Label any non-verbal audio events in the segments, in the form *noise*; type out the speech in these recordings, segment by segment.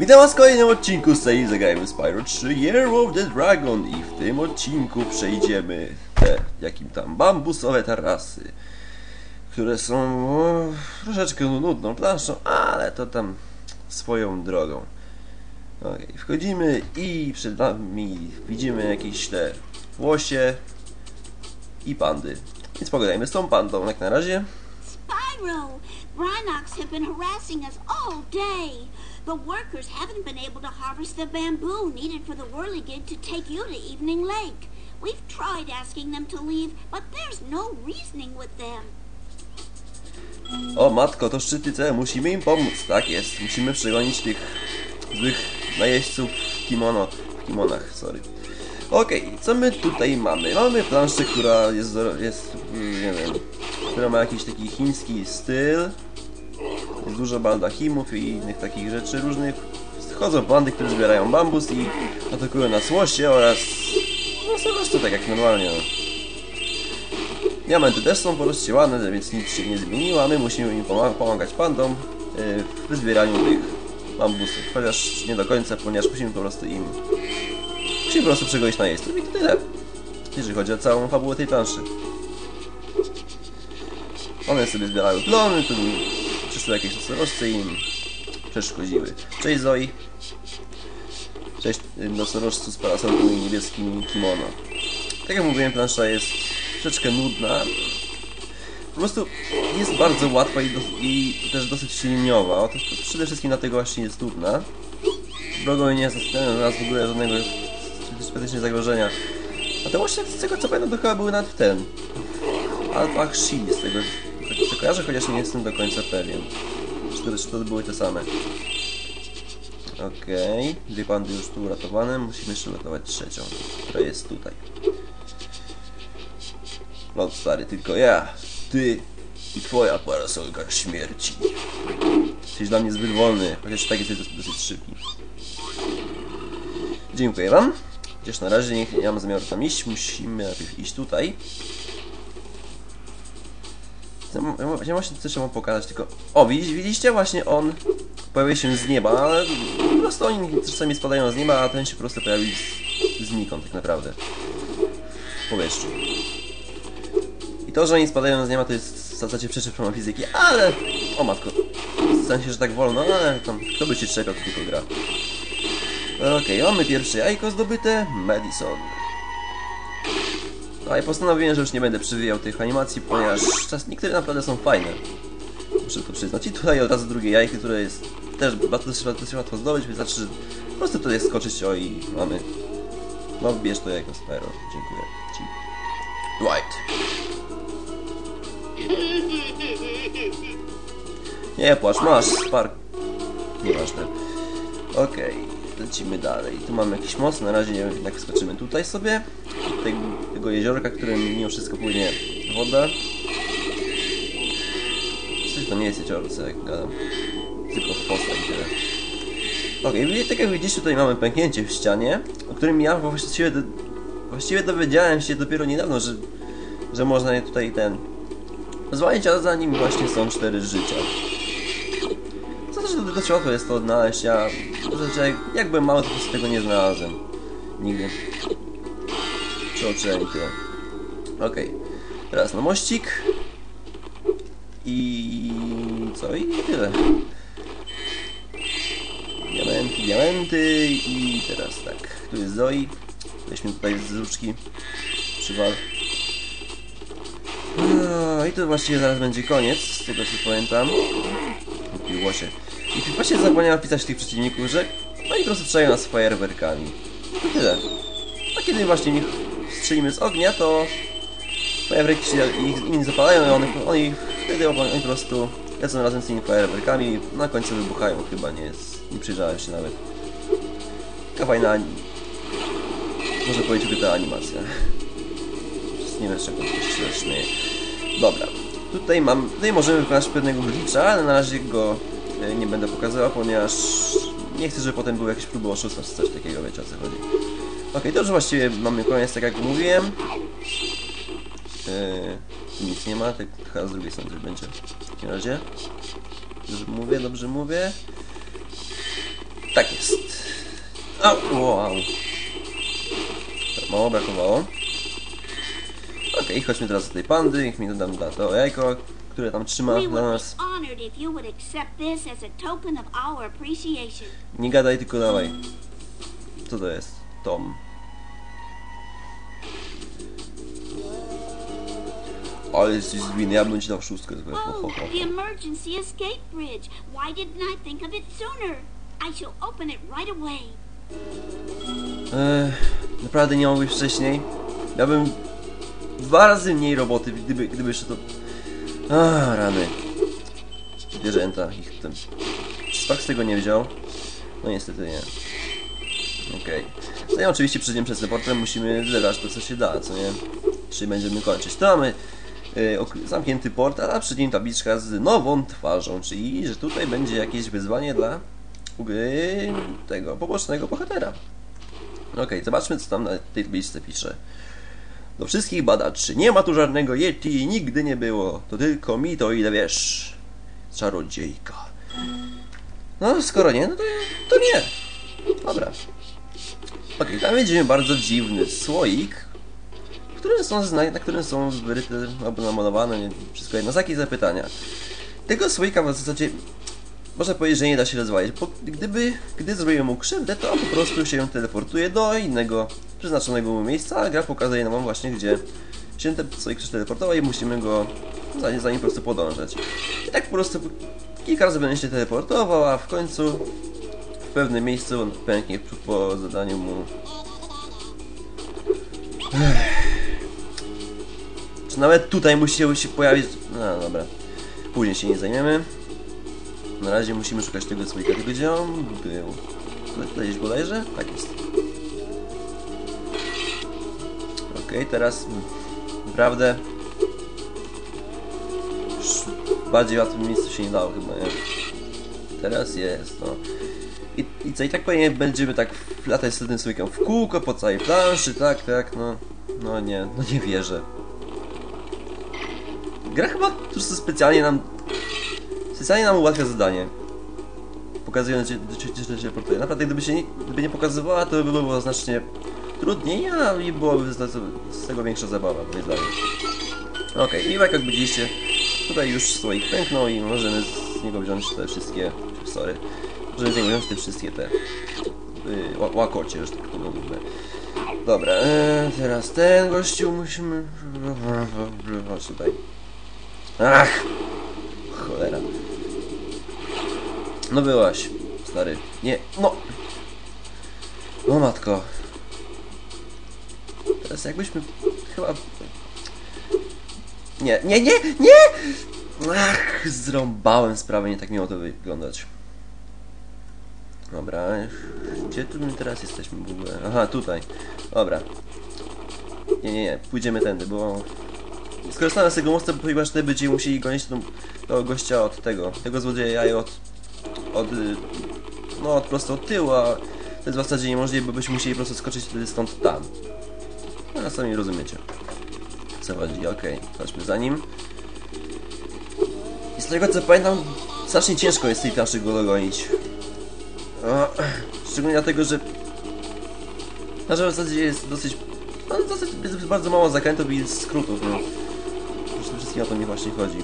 Witam was w kolejnym odcinku z serii Zagrajmy Spyro 3 Year of the Dragon i w tym odcinku przejdziemy te, jakim tam, bambusowe tarasy które są o, troszeczkę nudną planszą, ale to tam swoją drogą. Okej, wchodzimy i przed nami widzimy jakieś te łosie i pandy. Więc pogadajmy z tą pandą jak na razie. Spyro! Rhinox have been harassing us all day. The workers haven't been able to harvest the bamboo needed for the whirligig to take you to Evening Lake. We've tried asking them to leave, but there's no reasoning with them. O matko, to szczyty C, musimy im pomóc. Tak jest, musimy przegonić tych złych najeźdźców w kimono, w kimonach, sorry. Okej, co my tutaj mamy? Mamy planszę, która jest, jest, nie wiem, która ma jakiś taki chiński styl. Dużo baldachimów i innych takich rzeczy różnych. Chodzą bandy, które zbierają bambus i atakują nas łosie oraz... No prostu tak jak normalnie, no. Diamenty też są porozcielane, więc nic się nie zmieniło, a my musimy im pomaga pomagać pandom yy, w zbieraniu tych bambusów. Chociaż nie do końca, ponieważ musimy po prostu im... Musimy po prostu przegonić na jeźdźców i to tyle. Jeżeli chodzi o całą fabułę tej planszy. One sobie zbierały plony, tu przyszły jakieś nosorożce i im przeszkodziły. Cześć Zoe. Cześć y, nosorożcu z parasolką i niebieskim kimono. Tak jak mówiłem, plansza jest troszeczkę nudna. Po prostu jest bardzo łatwa i, do, i też dosyć liniowa. O, to, to przede wszystkim dlatego właśnie jest nudna. Drogą nie zastanawia nas w ogóle żadnego specyficznego zagrożenia. A te właśnie z tego co pamiętam to chyba były w ten. Alpha Shield z tego co kojarzę, chociaż nie jestem do końca pewien. Czy to, czy to były te same. Okej, okay. dwie pandy już tu uratowane, musimy jeszcze uratować trzecią, która jest tutaj. No stary, tylko ja, ty i twoja parasolka śmierci. Jesteś dla mnie zbyt wolny, chociaż tak jesteś dosyć szybki. Dziękuję wam. Chociaż na razie nie, nie mam zamiaru tam iść, musimy najpierw iść tutaj. Ja właśnie coś pokazać, tylko... O, widzisz, widzicie? Właśnie on pojawia się z nieba, ale po prostu oni czasami spadają z nieba, a ten się po prostu pojawi z, znikąd tak naprawdę. W powietrzu. I to, że oni spadają z nieba, to jest w zasadzie przeczep fizyki, ale... O matko. W sensie, że tak wolno, ale tam, kto by się czekał, to tylko gra. Okej, okay, mamy pierwsze jajko zdobyte. Madison. No i postanowiłem, że już nie będę przewijał tych animacji, ponieważ czas, niektóre naprawdę są fajne. Muszę to przyznać. I tutaj od razu drugie jajko, które jest też dosyć łatwo zdobyć, wystarczy po prostu tutaj skoczyć, o i mamy. No bierz to jajko Spyro. Dziękuję Ci. Dwight. Nie płacz, masz Spark. Nieważne. Okej. Okay lecimy dalej. Tu mamy jakiś most, na razie nie wiem jak skoczymy tutaj sobie. Tego, tego jeziorka, którym mimo wszystko płynie woda. Coś to nie jest jeziorce, jak gadam. Tylko fosa i tyle. Okej, okay, tak jak widzicie tutaj mamy pęknięcie w ścianie, o którym ja właściwie, do, właściwie dowiedziałem się dopiero niedawno, że, że można je tutaj ten zwalić, a za nim właśnie są cztery życia. Co też dość łatwo jest to odnaleźć, ja że jak byłem mały, to po prostu tego nie znalazłem. Nigdy. Przeoczyłem tyle. Okej. Okay. Teraz na mościk. I co? I tyle. Diamenty, diamenty i teraz tak. Tu jest Zoe. Weźmy tutaj z różdżki. Przywal. No, I to właściwie zaraz będzie koniec, z tego co pamiętam. Kupiło się. I właśnie zapomniałem napisać tych przeciwników, że no i po prostu strzelają nas fajerwerkami. To tyle. A kiedy właśnie ich strzelimy z ognia, to fajerwerki się inni zapalają i one, oni wtedy oni po prostu lecą razem z tymi fajerwerkami na końcu wybuchają. Chyba nie nie przyjrzałem się nawet. Taka fajna może powiedzieć ukryta animacja. Nie wiem z czego się. Dobra. Tutaj mam, tutaj możemy wykonać pewnego glitcha, ale na razie go E, nie będę pokazywał, ponieważ nie chcę, żeby potem były jakieś próby oszustwa czy coś takiego, wiecie o co chodzi. Ok, to już właściwie mamy koniec, tak jak mówiłem. Yy, nic nie ma, tak chyba z drugiej strony coś będzie. W takim razie. Dobrze mówię, dobrze mówię. Tak jest. Au, wow. Mało brakowało. Okej, chodźmy teraz do tej pandy, niech mi dodam da to jajko, które tam trzyma dla nas. a. Nie gadaj, tylko dawaj. Co to jest? Tom. Ale jesteś zwinny, ja bym ci dał szóstkę. tylko ho, ho, Oh, ho. the emergency escape bridge. Why didn't I think of it sooner? I shall open it right away. Ech, naprawdę nie mogłeś wcześniej? Ja bym dwa razy mniej roboty, gdyby, gdyby jeszcze to... A, rany. Zwierzęta, ich tym... Spak z tego nie wziął? No niestety nie. Okej. Zanim oczywiście przejdziemy przez reporter, musimy zebrać to, co się da, co nie? Czyli będziemy kończyć. To mamy y, ok- zamknięty portal, a przy nim tabliczka z nową twarzą, czyli że tutaj będzie jakieś wyzwanie dla y, tego pobocznego bohatera. Okej, zobaczmy co tam na tej tabliczce pisze. Do wszystkich badaczy, nie ma tu żadnego Yeti, nigdy nie było. To tylko mi to ile wiesz. Czarodziejka. No, skoro nie, no to, to nie. Dobra. Okej, tam widzimy bardzo dziwny słoik, są na którym są wyryte albo namalowane nie, wszystko jedno znaki zapytania. Tego słoika w zasadzie można powiedzieć, że nie da się rozwalić, gdyby, gdy zrobimy mu krzywdę, to on po prostu się teleportuje do innego przeznaczonego mu miejsca, a gra pokazuje nam właśnie, gdzie się ten słoik przeteleportował i musimy go za, za nim po prostu podążać. I tak po prostu kilka razy będzie się teleportował, a w końcu w pewnym miejscu on pęknie po- zadaniu mu Czy nawet tutaj musiały się pojawić... No dobra. Później się nie zajmiemy. Na razie musimy szukać tego słoika. Tylko gdzie on był? Tutaj, gdzieś bodajże? Tak jest. Okej, teraz... mm, Naprawdę... Bardziej łatwym miejscu się nie dało chyba, nie? Teraz jest, no. I, I co, i tak pewnie będziemy tak latać z tym słoikiem w kółko po całej planszy, tak, tak, no. No nie, no nie wierzę. Gra chyba prostu specjalnie nam... Specjalnie nam ułatwia zadanie. Pokazując, gdzie się teleportuje. Naprawdę, gdyby się nie, gdyby nie pokazywała, to by było znacznie trudniej, a i byłoby z, z tego większa zabawa, moim zdaniem. Okej, i tak jak widzieliście, tutaj już słoik pęknął i możemy z niego wziąć te wszystkie... Sorry. Możemy z niego wziąć te wszystkie te... Yy, ła- łakocie, że tak to mówimy. Dobra, e, teraz ten gościu musimy... Chodź tutaj. Ach! Cholera. No byłaś, stary. Nie, no! No matko. Teraz jakbyśmy chyba... Nie, nie, nie, nie! Ach, zrąbałem sprawę, nie tak miało to wyglądać. Dobra, gdzie tu my teraz jesteśmy w ogóle? Aha, tutaj. Dobra. Nie, nie, nie, pójdziemy tędy, bo... Skorzystamy z tego mostu, ponieważ tutaj będziemy musieli gonić tą, tego gościa od tego, tego złodzieja i od... od... y, no, od prosto od tyłu, a to jest w zasadzie niemożliwe, bo byśmy musieli po prostu skoczyć wtedy stąd tam. No, sami rozumiecie. Co chodzi, okej, chodźmy za nim. I z tego co pamiętam, strasznie ciężko jest tej planszy go dogonić. O, szczególnie dlatego, że na że w zasadzie jest dosyć no, dosyć jest bardzo mało zakrętów i skrótów, no. Przede wszystkim o to mi właśnie chodzi.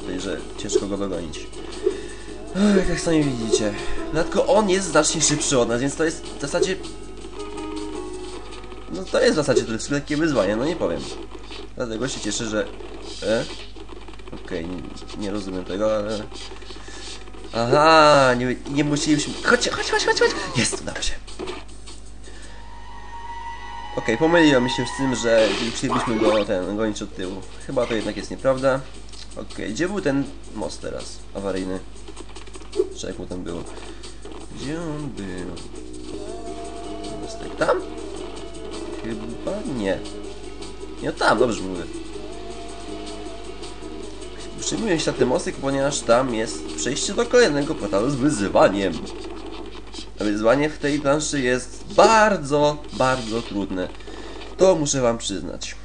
Tutaj, że ciężko go dogonić. Ech, Jak sami widzicie. Dlatego on jest znacznie szybszy od nas, więc to jest w zasadzie... No to jest w zasadzie to jest lekkie wyzwanie, no nie powiem. Dlatego się cieszę, że... E? Okej, nie, nie rozumiem tego, ale... Aha, nie, nie musieliśmy... Chodźcie, chodź, chodź, chodź, chodź! Jest, udało się. Okej, pomyliłem się z tym, że chcielibyśmy go ten, gonić od tyłu. Chyba to jednak jest nieprawda. Okej, gdzie był ten most teraz? Awaryjny. Czy jak mu tam było? Gdzie on był? Mostek tam? Chyba nie. Nie, tam, dobrze mówię. Przyjmuję się na ten mostek, ponieważ tam jest przejście do kolejnego portalu z wyzwaniem. A wyzwanie w tej planszy jest bardzo, bardzo trudne. To muszę wam przyznać.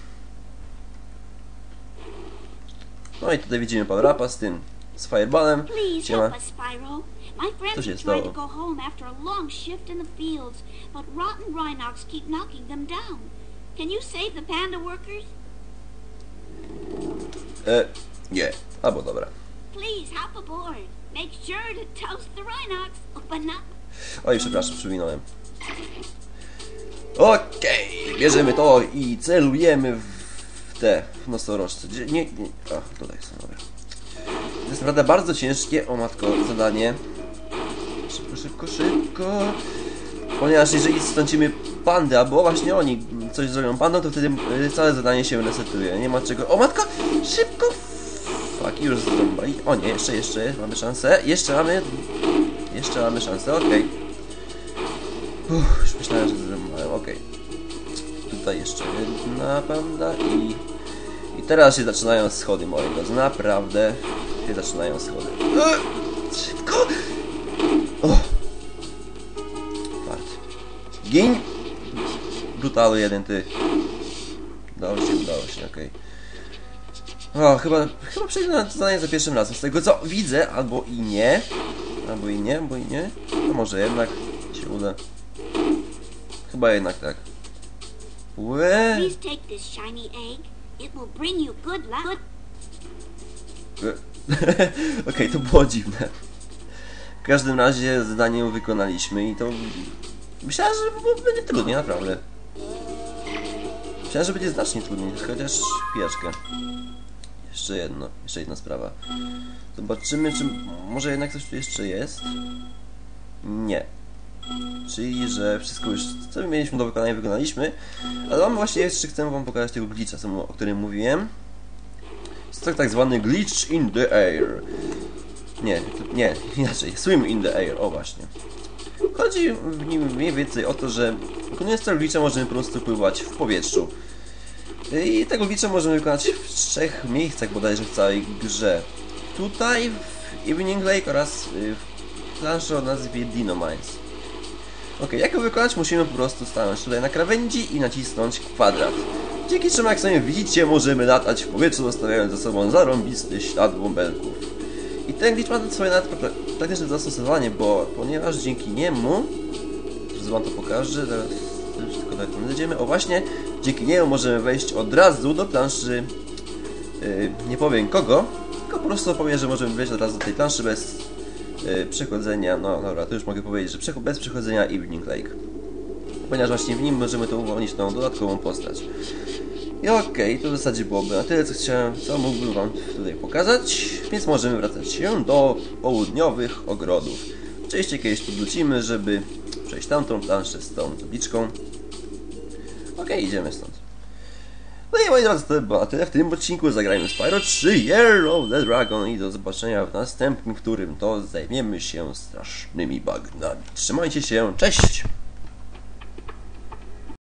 No i tutaj widzimy power z tym, z fireballem. Siema. My friends się to stało? go home after a long shift in the fields, but rotten Rhinox keep knocking them down. Can you save the panda workers? E, nie. Albo dobra. Oj, przepraszam, przewinąłem. Okej, bierzemy to i celujemy w te w nosorożce. Nie, nie, a, tutaj są, dobra. To jest naprawdę bardzo ciężkie, o matko, zadanie. Szybko, szybko, szybko. Ponieważ jeżeli strącimy pandę, albo właśnie oni coś zrobią pandą, to wtedy y, całe zadanie się resetuje. Nie ma czego. O matko! Szybko! Fuck, już zrąbali. O nie, jeszcze, jeszcze, mamy szansę. Jeszcze mamy. Jeszcze mamy szansę, okej. Uff, Już myślałem, że zrąbałem, okej. Tutaj jeszcze jedna panda i... I teraz się zaczynają schody, moi drodzy. Naprawdę się zaczynają schody. E, Szybko! Fart. Gin! Brutalu jeden, ty. Udało się, udało się, okej. O, chyba, chyba przejdę na to zadanie za pierwszym razem. Z tego co widzę, albo i nie. Albo i nie, albo i nie. To może jednak się uda. Chyba jednak tak. Łe. *laughs* Okej, to było dziwne. W każdym razie zadanie wykonaliśmy i to... Myślałem, że będzie trudniej, naprawdę. Myślałem, że będzie znacznie trudniej, chociaż chwileczkę. Jeszcze jedno, jeszcze jedna sprawa. Zobaczymy, czy może jednak coś tu jeszcze jest. Nie. Czyli, że wszystko już, co mieliśmy do wykonania, wykonaliśmy. Ale mamy właśnie jeszcze, chcę wam pokazać tego glitcha, o którym mówiłem. Jest to tak zwany glitch in the air. Nie, nie, inaczej. Swim in the air, o właśnie. Chodzi w nim mniej więcej o to, że wykonując tego glitcha możemy po prostu pływać w powietrzu. I tego glitcha możemy wykonać w trzech miejscach bodajże w całej grze. Tutaj, w Evening Lake oraz y, w planszy o nazwie Dino Mines. Ok, jak go wykonać? Musimy po prostu stanąć tutaj na krawędzi i nacisnąć kwadrat. Dzięki czemu, jak sami widzicie, możemy latać w powietrzu, zostawiając za sobą zarąbisty ślad bąbelków. I ten glitch ma swoje nawet pra- praktyczne zastosowanie, bo ponieważ dzięki niemu, że wam to pokażę, zaraz już tylko tutaj tam zejdziemy, o właśnie, dzięki niemu możemy wejść od razu do planszy, yy, nie powiem kogo, tylko po prostu powiem, że możemy wejść od razu do tej planszy bez yy, przechodzenia, no dobra, to już mogę powiedzieć, że bez przechodzenia Evening Lake. Ponieważ właśnie w nim możemy to uwolnić tą dodatkową postać. I okej, to w zasadzie byłoby na tyle, co chciałem, co mógłbym wam tutaj pokazać, więc możemy wracać się do południowych ogrodów. Oczywiście kiedyś tu wrócimy, żeby przejść tamtą planszę z tą tabliczką. Okej, idziemy stąd. No i moi drodzy, to było tyle w tym odcinku. Zagrajmy Spyro 3 Year of the Dragon i do zobaczenia w następnym, którym to zajmiemy się strasznymi bagnami. Trzymajcie się, cześć!